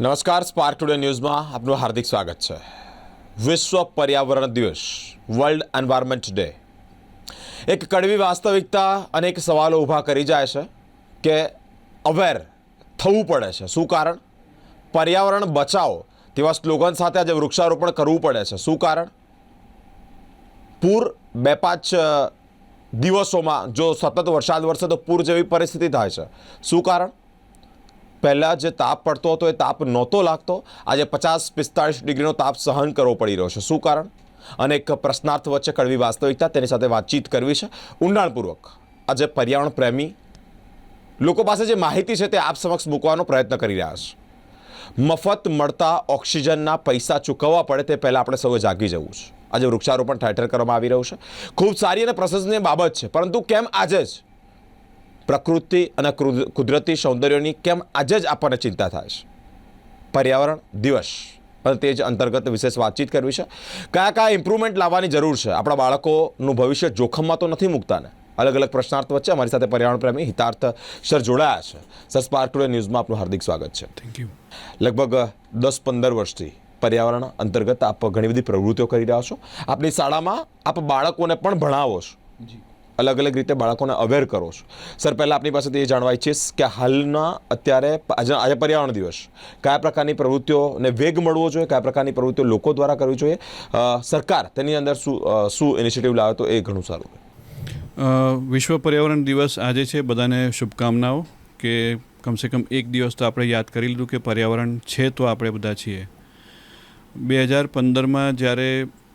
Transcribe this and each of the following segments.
નમસ્કાર spark today ન્યૂઝમાં આપનું હાર્દિક સ્વાગત છે. વિશ્વ પર્યાવરણ દિવસ વર્લ્ડ એન્વાયરમેન્ટ ડે એક કડવી વાસ્તવિકતા અનેક સવાલો ઊભા કરી જાય છે કે અવેર થવું પડે છે. શું કારણ? પર્યાવરણ બચાવો તેવા સ્લોગન સાથે આજે વૃક્ષારોપણ કરવું પડે છે. શું કારણ? પૂર બે પાંચ દિવસોમાં જો સતત વરસાદ વરસે તો પૂર જેવી પરિસ્થિતિ થાય છે. શું કારણ? પહેલાં જે તાપ પડતો હતો એ તાપ નહોતો લાગતો. આજે પચાસ પિસ્તાળીસ ડિગ્રીનો તાપ સહન કરવો પડી રહ્યો છે. શું કારણ? અને એક પ્રશ્નાર્થ વચ્ચે કડવી વાસ્તવિકતા તેની સાથે વાતચીત કરવી છે. ઊંડાણપૂર્વક આજે પર્યાવરણ પ્રેમી લોકો પાસે જે માહિતી છે તે આપ સમક્ષ મૂકવાનો પ્રયત્ન કરી રહ્યા છે. મફત મળતા ઓક્સિજનના પૈસા ચૂકવવા પડે તે પહેલાં આપણે સૌએ જાગી જવું છે. આજે વૃક્ષારોપણ ઠેર કરવામાં આવી રહ્યું છે. ખૂબ સારી અને પ્રશંસનીય બાબત છે. પરંતુ કેમ આજે જ પ્રકૃતિ અને કૃદ- કુદરતી સૌંદર્યની કેમ આજે જ આપણને ચિંતા થાય છે? પર્યાવરણ દિવસ અને તે જ અંતર્ગત વિશેષ વાતચીત કરવી છે. કયા કયા ઇમ્પ્રુવમેન્ટ લાવવાની જરૂર છે? આપણા બાળકોનું ભવિષ્ય જોખમમાં તો નથી મૂકતા ને અલગ અલગ પ્રશ્નાર્થ વચ્ચે અમારી સાથે પર્યાવરણ પ્રેમી હિતાર્થ સર જોડાયા છે. સર સ્પાર્ક ટુડે ન્યૂઝમાં આપનું હાર્દિક સ્વાગત છે. થેન્ક યુ લગભગ દસ પંદર વર્ષથી પર્યાવરણ અંતર્ગત આપ ઘણી બધી પ્રવૃત્તિઓ કરી રહ્યા છો. આપની શાળામાં આપ બાળકોને પણ ભણાવો છો. અલગ અલગ રીતે બાળકોને અવેર કરો છો. સર પહેલાં આપની પાસેથી એ જાણવા ઈચ્છીશ કે હાલના અત્યારે આજે પર્યાવરણ દિવસ કયા પ્રકારની પ્રવૃત્તિઓને વેગ મળવો જોઈએ, કયા પ્રકારની પ્રવૃત્તિઓ લોકો દ્વારા કરવી જોઈએ? સરકાર તેની અંદર શું શું ઇનિશિયેટિવ લાવે તો એ ઘણું સારું વિશ્વ પર્યાવરણ દિવસ આજે છે. બધાને શુભકામનાઓ કે કમસે કમ એક દિવસ તો આપણે યાદ કરી લીધું કે પર્યાવરણ છે તો આપણે બધા છીએ. બે હજાર પંદરમાં જ્યારે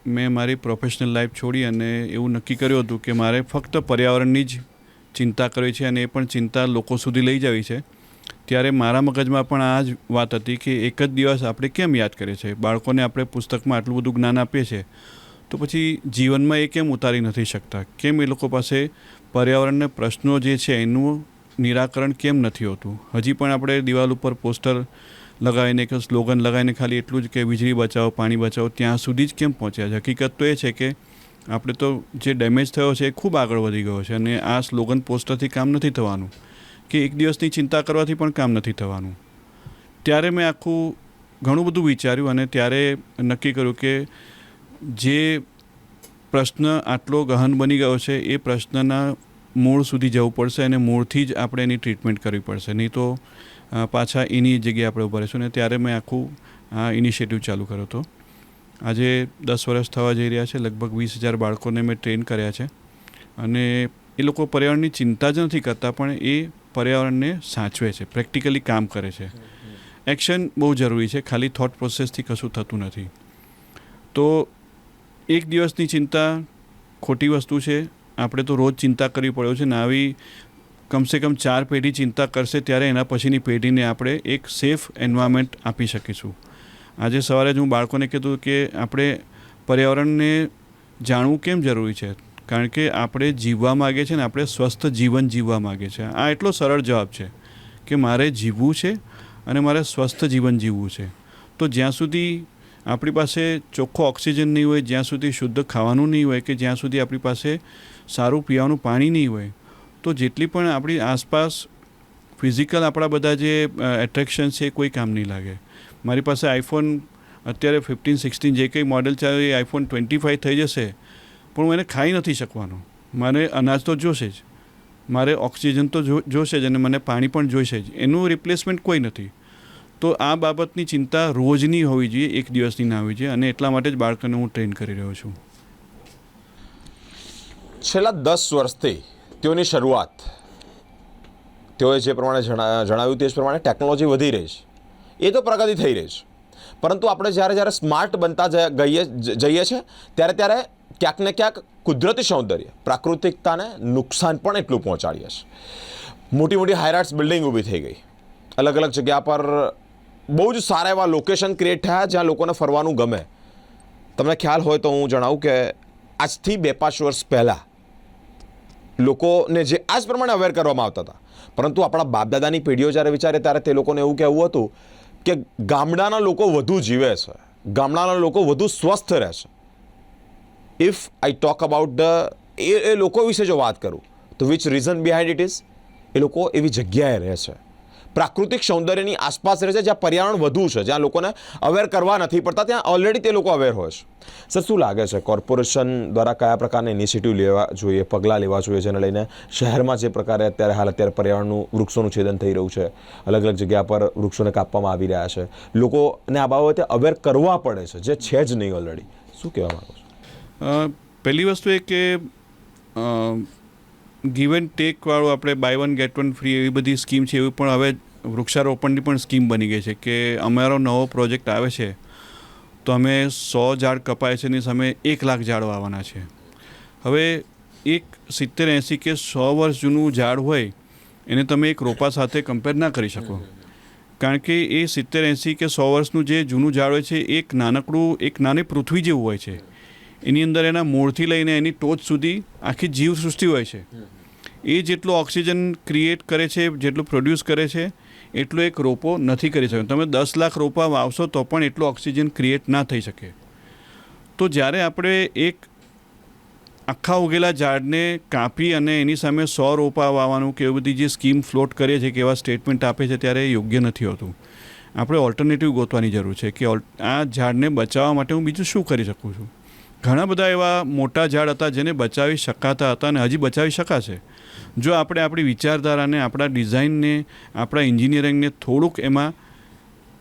મેં મારી પ્રોફેશનલ લાઈફ છોડી અને એવું નક્કી કર્યું હતું કે મારે ફક્ત પર્યાવરણની જ ચિંતા કરવી છે અને એ પણ ચિંતા લોકો સુધી લઈ જવી છે. ત્યારે મારા મગજમાં પણ આ જ વાત હતી કે એક જ દિવસ આપણે કેમ યાદ કરીએ છીએ? બાળકોને આપણે પુસ્તકમાં આટલું બધું જ્ઞાન આપીએ છીએ. તો પછી જીવનમાં એ કેમ ઉતારી નથી શકતા? કેમ એ લોકો પાસે પર્યાવરણના પ્રશ્નો જે છે એનું નિરાકરણ કેમ નથી હોતું? હજી પણ આપણે દિવાલ ઉપર પોસ્ટર લગાવીને કે સ્લોગન લગાવીને ખાલી એટલું જ કે વીજળી બચાવો, પાણી બચાવો, ત્યાં સુધી જ કેમ પહોંચ્યા છે? હકીકત તો એ છે કે આપણે તો જે ડેમેજ થયો છે એ ખૂબ આગળ વધી ગયો છે અને આ સ્લોગન પોસ્ટરથી કામ નથી થવાનું. કે એક દિવસની ચિંતા કરવાથી પણ કામ નથી થવાનું. ત્યારે મેં આખું ઘણું બધું વિચાર્યું અને ત્યારે નક્કી કર્યું કે જે પ્રશ્ન આટલો ગહન બની ગયો છે એ પ્રશ્નના મૂળ સુધી જવું પડશે અને મૂળથી જ આપણે એની ટ્રીટમેન્ટ કરવી પડશે. નહીં તો પાછા એની જગ્યાએ આપણે ઊભા રહીશું અને ત્યારે મેં આખું આ ઇનિશિયેટિવ ચાલુ કર્યો હતો. આજે દસ વર્ષ થવા જઈ રહ્યા છે, લગભગ વીસ હજાર બાળકોને મેં ટ્રેન કર્યા છે. અને એ લોકો પર્યાવરણની ચિંતા જ નથી કરતા, પણ એ પર્યાવરણને સાચવે છે પ્રેક્ટિકલી કામ કરે છે. એક્શન બહુ જરૂરી છે, ખાલી થોટ પ્રોસેસથી કશું થતું નથી. તો એક દિવસની ચિંતા ખોટી વસ્તુ છે. આપણે તો રોજ ચિંતા કરવી પડે છે, ને આવી કમસે કમ ચાર પેઢી ચિંતા કરશે ત્યારે એના પછીની પેઢીને આપણે એક સેફ એન્વાયરમેન્ટ આપી શકીશું. આજે સવારે જ હું બાળકોને કીધું કે આપણે પર્યાવરણને જાણવું કેમ જરૂરી છે? કારણ કે આપણે જીવવા માગીએ છીએ ને આપણે સ્વસ્થ જીવન જીવવા માગીએ છીએ આ એટલો સરળ જવાબ છે કે મારે જીવવું છે અને મારે સ્વસ્થ જીવન જીવવું છે. તો જ્યાં સુધી આપણી પાસે ચોખ્ખો ઓક્સિજન નહીં હોય, જ્યાં સુધી શુદ્ધ ખાવાનું નહીં હોય કે જ્યાં સુધી આપણી પાસે સારું પીવાનું પાણી નહીં હોય તો જેટલી પણ આપણી આસપાસ ફિઝિકલ આપણા બધા જે એટ્રેક્શન છે એ કોઈ કામ નહીં લાગે. મારી પાસે આઈફોન અત્યારે ફિફ્ટીન સિક્સટીન જે કંઈ મોડેલ ચાલે એ આઈફોન ટ્વેન્ટી ફાઇવ થઈ જશે, પણ હું એને ખાઈ નથી શકવાનો. મારે અનાજ તો જોશે જ. મારે ઓક્સિજન તો જોશે જ અને મને પાણી પણ જોઈશે જ. એનું રિપ્લેસમેન્ટ કોઈ નથી. તો આ બાબતની ચિંતા રોજની હોવી જોઈએ, એક દિવસની ના હોવી જોઈએ અને એટલા માટે જ બાળકોને હું ટ્રેન કરી રહ્યો છું. છેલ્લા દસ વર્ષથી તેઓની શરૂઆત. તેઓએ જે પ્રમાણે જણા, જણાવ્યું તે જ પ્રમાણે ટેકનોલોજી વધી રહી છે. એ તો પ્રગતિ થઈ રહી છે. પરંતુ આપણે જ્યારે જ્યારે સ્માર્ટ બનતા ગઈએ જઈએ છીએ ત્યારે ત્યારે ક્યાંક ને ક્યાંક કુદરતી સૌંદર્ય, પ્રાકૃતિકતાને નુકસાન પણ એટલું પહોંચાડીએ છીએ મોટી મોટી હાઈરાઇટ્સ બિલ્ડિંગ ઊભી થઈ ગઈ. અલગ અલગ જગ્યા પર બહુ જ સારા એવા લોકેશન ક્રિએટ થયા જ્યાં લોકોને ફરવાનું ગમે. તમને ખ્યાલ હોય તો હું જણાવું કે આજથી બે, પાંચ વર્ષ પહેલાં લોકોને જે આ જ પ્રમાણે અવેર કરવામાં આવતા હતા. પરંતુ આપણા બાપદાદાની પેઢીઓ જ્યારે વિચારે ત્યારે તે લોકોને એવું કહેવું હતું કે ગામડાના લોકો વધુ જીવે છે. ગામડાના લોકો વધુ સ્વસ્થ રહે છે. If I talk about the એ લોકો વિશે જો વાત કરું, તો which reason behind it is એ લોકો એવી જગ્યાએ રહે છે. પ્રાકૃતિક સૌંદર્યની આસપાસ રહે છે, જ્યાં પર્યાવરણ વધુ છે, જ્યાં લોકોને અવેર કરવા નથી પડતા, ત્યાં ઓલરેડી તે લોકો અવેર હોય છે. સર, શું લાગે છે? કોર્પોરેશન દ્વારા કયા પ્રકારના ઇનિશિયેટિવ લેવા જોઈએ, પગલાં લેવા જોઈએ, જેને લઈને શહેરમાં જે પ્રકારે અત્યારે હાલ અત્યારે પર્યાવરણનું, વૃક્ષોનું છેદન થઈ રહ્યું છે, અલગ અલગ જગ્યા પર વૃક્ષોને કાપવામાં આવી રહ્યા છે. લોકોને આ બાબતે અવેર કરવા પડે છે, જે છે જ નહીં ઓલરેડી શું કહેવા માંગો છો? પહેલી વસ્તુ એ કે ગીવ એન્ડ ટેકવાળું આપણે buy one get one free એવી બધી સ્કીમ છે, એવી પણ હવે વૃક્ષારોપણની પણ સ્કીમ બની ગઈ છે કે અમારો નવો પ્રોજેક્ટ આવે છે, તો અમે સો ઝાડ કપાય છે એની સામે એક લાખ ઝાડ વાવવાના છે. હવે એક સિત્તેર એંસી કે સો વર્ષ જૂનું ઝાડ હોય, એને તમે એક રોપા સાથે કમ્પેર ના કરી શકો. કારણ કે એ સિત્તેર એંસી કે સો વર્ષનું જે જૂનું ઝાડ હોય છે, એક નાનકડું, એક નાની પૃથ્વી જેવું હોય છે. એની અંદર એના મૂળથી લઈને એની ટોચ સુધી આખી જીવ સૃષ્ટિ હોય છે. એ જેટલો ઓક્સિજન ક્રિએટ કરે છે, જેટલું પ્રોડ્યુસ કરે છે એટલો એક રોપો નથી કરી શક્યો. તમે દસ લાખ રોપા વાવશો તો પણ એટલો ઓક્સિજન ક્રિએટ ના થઈ શકે. તો જ્યારે આપણે એક આખા ઉગેલા ઝાડને કાપી અને એની સામે સો રોપા વાવવાનું કે એવી બધી જે સ્કીમ ફ્લોટ કરીએ છીએ કે એવા સ્ટેટમેન્ટ આપે છે ત્યારે યોગ્ય નથી હોતું. આપણે ઓલ્ટરનેટિવ ગોતવાની જરૂર છે કે આ ઝાડને બચાવવા માટે હું બીજું શું કરી શકું છું? ઘણા બધા એવા મોટા ઝાડ હતા જેને બચાવી શકાતા હતા અને હજી બચાવી શકાશે. જો આપણે આપણી વિચારધારાને, આપણા ડિઝાઇનને, આપણા એન્જિનિયરિંગને થોડુંક એમાં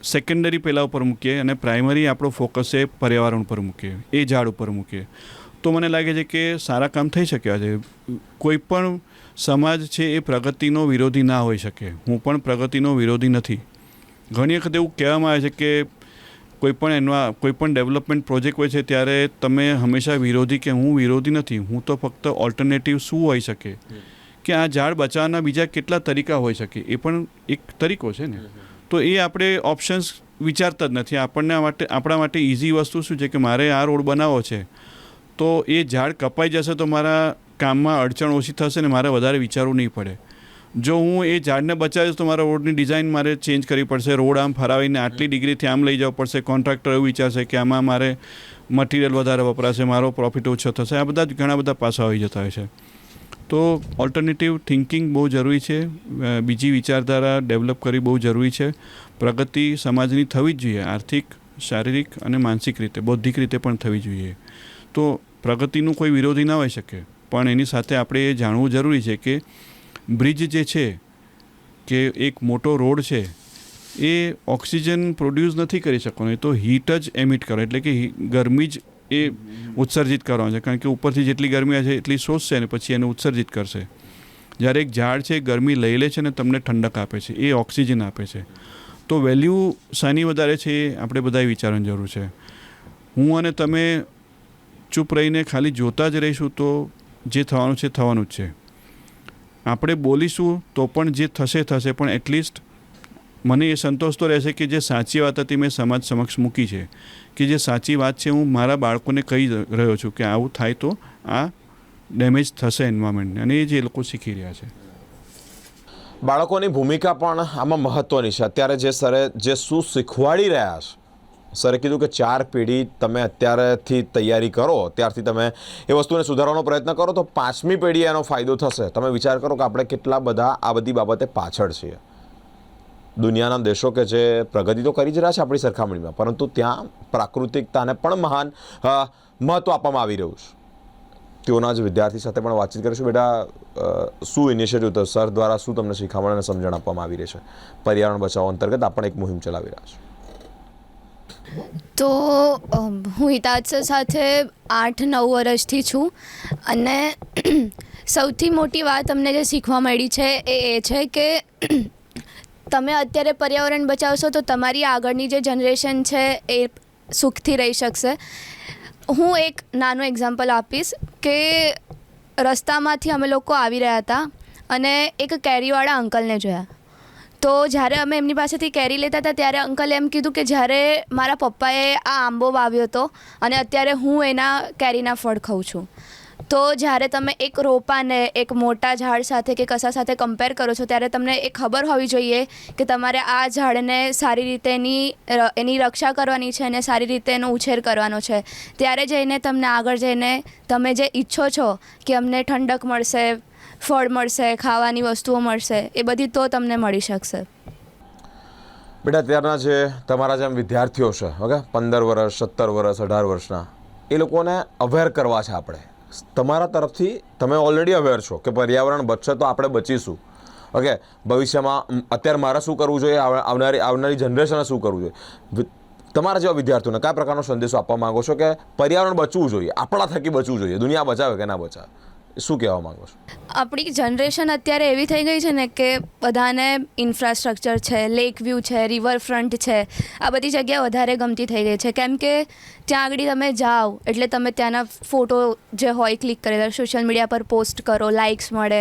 સેકન્ડરી પહેલાં ઉપર મૂકીએ અને પ્રાઇમરી આપણો ફોકસ એ પર્યાવરણ ઉપર મૂકીએ, એ ઝાડ ઉપર મૂકીએ. તો મને લાગે છે કે સારા કામ થઈ શક્યા છે. કોઈ પણ સમાજ છે એ પ્રગતિનો વિરોધી ના હોઈ શકે. હું પણ પ્રગતિનો વિરોધી નથી. ઘણી વખત એવું કહેવામાં આવે છે કે કોઈ પણ એનો કોઈ પણ ડેવલપમેન્ટ પ્રોજેક્ટ હોય છે, ત્યારે તમે હંમેશા વિરોધી કે હું વિરોધી નથી, હું તો ફક્ત ઓલ્ટરનેટિવ શું હોઈ શકે? કે આ ઝાડ બચાવવાના બીજા કેટલા તરીકા હોઈ શકે? એ પણ એક તરીકો છે ને. તો એ આપણે ઓપ્શન્સ વિચારતા જ નથી. આપણને માટે આપણા માટે ઇઝી વસ્તુ શું છે કે મારે આ રોડ બનાવવો છે, તો એ ઝાડ કપાઈ જશે તો મારા કામમાં અડચણ ઓછી થશે ને મારે વધારે વિચારવું નહીં પડે. જો હું એ ઝાડને બચાવીશ તો મારા રોડની ડિઝાઇન મારે ચેન્જ કરવી પડશે. રોડ આમ ફરાવીને આટલી ડિગ્રીથી આમ લઈ જવું પડશે. કોન્ટ્રાક્ટર એવું વિચારશે કે આમાં મારે મટીરિયલ વધારે વપરાશે, મારો પ્રોફિટ ઓછો થશે. આ બધા જ ઘણા બધા પાસા આવી જતા હોય છે. તો ઓલ્ટરનેટિવ થિંકિંગ બહુ જરૂરી છે. બીજી વિચારધારા ડેવલપ કરવી બહુ જરૂરી છે. પ્રગતિ સમાજની થવી જ જોઈએ. આર્થિક, શારીરિક અને માનસિક રીતે, બૌદ્ધિક રીતે પણ થવી જોઈએ. તો પ્રગતિનું કોઈ વિરોધી ના હોઈ શકે. પણ એની સાથે આપણે એ જાણવું જરૂરી છે કે બ્રિજ જે છે, કે એક મોટો રોડ છે, એ ઓક્સિજન પ્રોડ્યુસ નથી કરી શકવાનો. એ તો હીટ જ એમિટ કરે, એટલે કે ગરમી જ એ ઉત્સર્જિત કરવાનો છે. કારણ કે ઉપરથી જેટલી ગરમી છે એટલી શોષશે અને પછી એને ઉત્સર્જિત કરશે. જ્યારે એક ઝાડ છે, ગરમી લઈ લે છે અને તમને ઠંડક આપે છે, એ ઓક્સિજન આપે છે. તો વેલ્યુ શાની વધારે છે, એ આપણે બધાએ વિચારવાની જરૂર છે. હું અને તમે ચૂપ રહીને ખાલી જોતા જ રહીશું તો જે થવાનું છે, થવાનું જ છે. આપણે બોલીશું તો પણ જે થશે થશે. પણ એટલીસ્ટ મને એ સંતોષ તો રહેશે કે જે સાચી વાત હતી મેં સમાજ સમક્ષ મૂકી છે. કે જે સાચી વાત છે હું મારા બાળકોને કહી રહ્યો છું કે આવું થાય તો આ ડેમેજ થશે એન્વાયરમેન્ટને અને એ જે લોકો શીખી રહ્યા છે. બાળકોની ભૂમિકા પણ આમાં મહત્ત્વની છે. અત્યારે જે સરે, જે શું શીખવાડી રહ્યા છે સરે કીધું કે ચાર પેઢી તમે અત્યારેથી તૈયારી કરો, ત્યારથી તમે એ વસ્તુને સુધારવાનો પ્રયત્ન કરો, તો પાંચમી પેઢી એનો ફાયદો થશે. તમે વિચાર કરો કે આપણે કેટલા બધા આ બધી બાબતે પાછળ છીએ. દુનિયાના દેશો કે જે પ્રગતિ તો કરી જ રહ્યા છે આપણી સરખામણીમાં, પરંતુ ત્યાં પ્રાકૃતિકતાને પણ મહાન મહત્ત્વ આપવામાં આવી રહ્યું છે. તેઓના જ વિદ્યાર્થી સાથે પણ વાતચીત કરીશું. બેટા શું ઇનિશિયેટિવ તો સર દ્વારા શું તમને શીખામણ અને સમજણ આપવામાં આવી રહી છે? પર્યાવરણ બચાવ અંતર્ગત આપણે એક મુહિમ ચલાવી રહ્યા છે તો હું હિતાક્ષ સાથે આઠ નવ વર્ષથી છું અને સૌથી મોટી વાત અમને જે શીખવા મળી છે એ એ છે કે તમે અત્યારે પર્યાવરણ બચાવશો તો તમારી આગળની જે જનરેશન છે એ સુખથી રહી શકશે. હું એક નાનું એક્ઝામ્પલ આપીશ કે રસ્તામાંથી અમે લોકો આવી રહ્યા હતા અને એક કેરીવાળા અંકલને જોયા. તો જ્યારે અમે એમની પાસેથી કેરી લેતા હતા, ત્યારે અંકલે એમ કીધું કે જ્યારે મારા પપ્પાએ આ આંબો વાવ્યો હતો અને અત્યારે હું એના કેરીના ફળ ખાઉં છું. તો જ્યારે તમે એક રોપાને એક મોટા ઝાડ સાથે કે કશા સાથે કમ્પેર કરો છો, ત્યારે તમને એ ખબર હોવી જોઈએ કે તમારે આ ઝાડને સારી રીતે એની એની રક્ષા કરવાની છે અને સારી રીતે એનો ઉછેર કરવાનો છે. ત્યારે જઈને તમને આગળ જઈને તમે જે ઈચ્છો છો કે અમને ઠંડક મળશે ફળ મળશે, ખાવાની વસ્તુઓ મળશે, એ બધી તો તમને મળી શકશે. બેટા અત્યારના જે તમારા જેમ વિદ્યાર્થીઓ છે, ઓકે, પંદર વર્ષ, સત્તર વર્ષ, અઢાર વર્ષના, એ લોકોને અવેર કરવા છે આપણે. તમારા તરફથી તમે ઓલરેડી અવેર છો કે પર્યાવરણ બચશે તો આપણે બચીશું. ઓકે, ભવિષ્યમાં અત્યારે મારે શું કરવું જોઈએ? આવનારી આવનારી જનરેશને શું કરવું જોઈએ? તમારા જેવા વિદ્યાર્થીઓને કયા પ્રકારનો સંદેશો આપવા માગો છો કે પર્યાવરણ બચવું જોઈએ? આપણા થકી બચવું જોઈએ. દુનિયા બચાવે કે ના બચાવે? શું કહેવા માંગો છો? આપણી જનરેશન અત્યારે એવી થઈ ગઈ છે ને કે બધાને ઇન્ફ્રાસ્ટ્રક્ચર છે લેક વ્યૂ છે રિવરફ્રન્ટ છે, આ બધી જગ્યા વધારે ગમતી થઈ ગઈ છે. કેમ કે ત્યાં આગળ તમે જાઓ, એટલે તમે ત્યાંના ફોટો જે હોય ક્લિક કરેલા સોશિયલ મીડિયા પર પોસ્ટ કરો લાઇક્સ મળે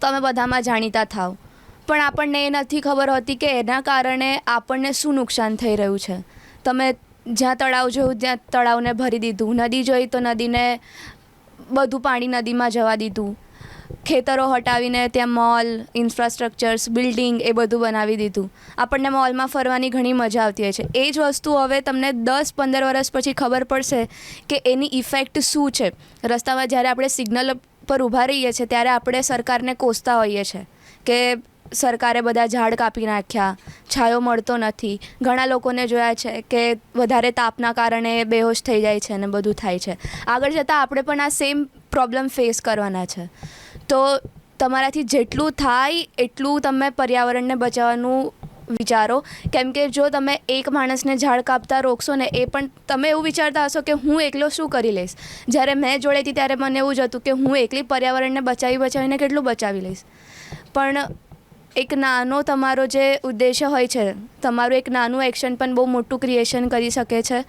તમે બધામાં જાણીતા થાવ. પણ આપણને એ નથી ખબર હોતી કે એના કારણે આપણને શું નુકસાન થઈ રહ્યું છે. તમે જ્યાં તળાવ જોયું, ત્યાં તળાવને ભરી દીધું. નદી જોઈ તો નદીને બધું પાણી નદીમાં જવા દીધું. ખેતરો હટાવીને ત્યાં મોલ ઇન્ફ્રાસ્ટ્રક્ચર્સ બિલ્ડિંગ એ બધું બનાવી દીધું. આપણને મોલમાં ફરવાની ઘણી મજા આવતી હોય છે. એ જ વસ્તુ હવે તમને દસ પંદર વર્ષ પછી ખબર પડશે કે એની ઇફેક્ટ શું છે. રસ્તામાં જ્યારે આપણે સિગ્નલ પર ઊભા રહીએ છીએ, ત્યારે આપણે સરકારને કોસતા હોઈએ છીએ કે સરકારે બધા ઝાડ કાપી નાખ્યા, છાયો મળતો નથી. ઘણા લોકોને જોયા છે કે વધારે તાપના કારણે બેહોશ થઈ જાય છે અને બધું થાય છે. આગળ જતાં આપણે પણ આ સેમ પ્રોબ્લેમ ફેસ કરવાના છે. તો તમારાથી જેટલું થાય, એટલું તમે પર્યાવરણને બચાવવાનું વિચારો. કેમ કે જો તમે એક માણસને ઝાડ કાપતા રોકશો ને, એ પણ તમે એવું વિચારતા હશો કે હું એકલો શું કરી લઈશ? જ્યારે મેં જોડેથી ત્યારે મને એવું જ હતું કે હું એકલી પર્યાવરણને બચાવી બચાવીને કેટલું બચાવી લઈશ. પણ એક નાનો તમારો જે ઉદ્દેશ્ય હોય છે, તમારું એક નાનું એક્શન પણ બહુ મોટું ક્રિએશન કરી શકે છે.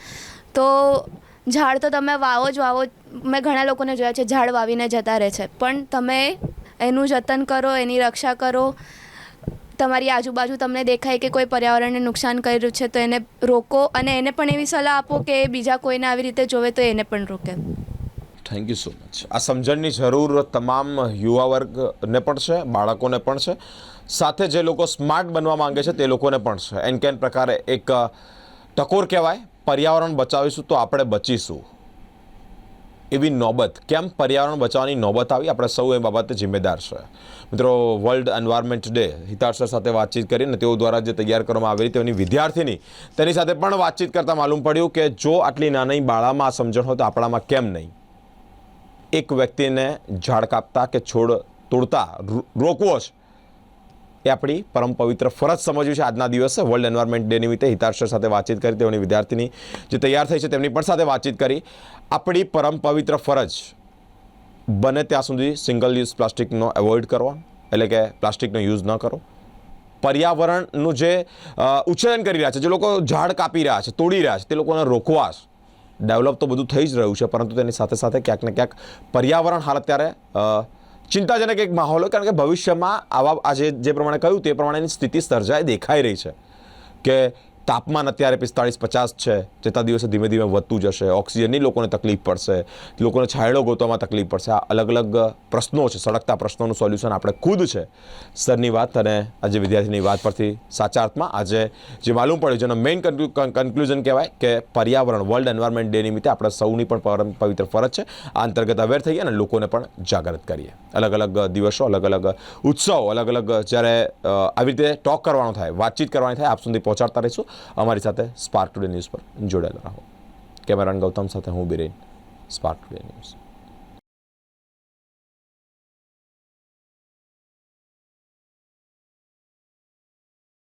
તો ઝાડ તો તમે વાવો જ વાવો, મેં ઘણા લોકોને જોયા છે, ઝાડ વાવીને જતા રહે છે. પણ તમે એનું જતન કરો, એની રક્ષા કરો. તમારી આજુબાજુ તમને દેખાય કે કોઈ પર્યાવરણને નુકસાન કરી રહ્યું છે, તો એને રોકો અને એને પણ એવી સલાહ આપો કે બીજા કોઈને આવી રીતે જોવે તો એને પણ રોકે. થેન્ક યુ સો મચ આ સમજણની જરૂર તમામ યુવા વર્ગને પણ છે, બાળકોને પણ છે. સાથે જે લોકો સ્માર્ટ બનવા માંગે છે તે લોકોને પણ છે. એન કેન પ્રકારે એક ટકોર કહેવાય, પર્યાવરણ બચાવીશું તો આપણે બચીશું. એવી નોબત. કેમ પર્યાવરણ બચાવવાની નોબત આવી? આપણે સૌ એ બાબતે જિમ્મેદાર છે. મિત્રો, વર્લ્ડ એન્વાયરમેન્ટ ડે, હિતાર્થ સાથે વાતચીત કરીને તેઓ દ્વારા જે તૈયાર કરવામાં આવેલી તેની વિદ્યાર્થીની, તેની સાથે પણ વાતચીત કરતાં માલુમ પડ્યું કે જો આટલી નાની બાળામાં આ સમજણ હોય તો આપણામાં કેમ નહીં? એક વ્યક્તિને ઝાડ કાપતા કે છોડ તોડતા રોકવો છે એ આપણી પરમ પવિત્ર ફરજ સમજવી છે. આજના દિવસે વર્લ્ડ એન્વાયરમેન્ટ ડે નિમિત્તે હિતાર્થ સાથે વાતચીત કરી તેઓની વિદ્યાર્થીની જે તૈયાર થઈ છે તેમની પણ સાથે વાતચીત કરી. આપણી પરમ પવિત્ર ફરજ બને ત્યાં સુધી સિંગલ યુઝ પ્લાસ્ટિકનો એવોઇડ કરવા એટલે કે પ્લાસ્ટિકનો યુઝ ન કરો. પર્યાવરણનું જે અ, કરી રહ્યા છે જે લોકો ઝાડ કાપી રહ્યા છે તોડી રહ્યા છે તે લોકોને રોકવા ડેવલપ તો બધું થઈ જ રહ્યું છે પરંતુ તેની સાથે સાથે ક્યાંક ને ક્યાંક પર્યાવરણ હાલ અત્યારે ચિંતાજનક એક માહોલ કારણ કે ભવિષ્યમાં આવા આજે જે પ્રમાણે કહ્યું તે પ્રમાણેની સ્થિતિ સર્જાય દેખાઈ રહી છે કે તાપમાન અત્યારે પિસ્તાળીસ પચાસ છે, જતા દિવસે ધીમે ધીમે વધતું જશે. ઓક્સિજનની લોકોને તકલીફ પડશે. લોકોને છાંયડો ગોતવામાં તકલીફ પડશે. આ અલગ અલગ પ્રશ્નો છે, સળગતા પ્રશ્નોનું સોલ્યુશન આપણે ખુદ છે. સરની વાત અને આજે વિદ્યાર્થીની વાત પરથી સાચા અર્થમાં આજે જે માલુમ પડ્યું, જેનો મેઇન કન્ક્લુઝન કહેવાય કે પર્યાવરણ, વર્લ્ડ એન્વાયરમેન્ટ ડે નિમિત્તે આપણે સૌની પણ પવિત્ર ફરજ છે. આ અંતર્ગત અવેર થઈએ અને લોકોને પણ જાગૃત કરીએ. અલગ અલગ દિવસો, અલગ અલગ ઉત્સવો, અલગ અલગ જ્યારે આવી રીતે ટોક કરવાનો થાય, વાતચીત કરવાની થાય, આપ સુધી પહોંચાડતા રહીશું. અમારી સાથે સ્પાર્ક ટુડે ન્યૂઝ પર જોડાયેલા રહો. કેમેરાન ગૌતમ સાથે હું બિરેન સ્પાર્ક ટુડે ન્યૂઝ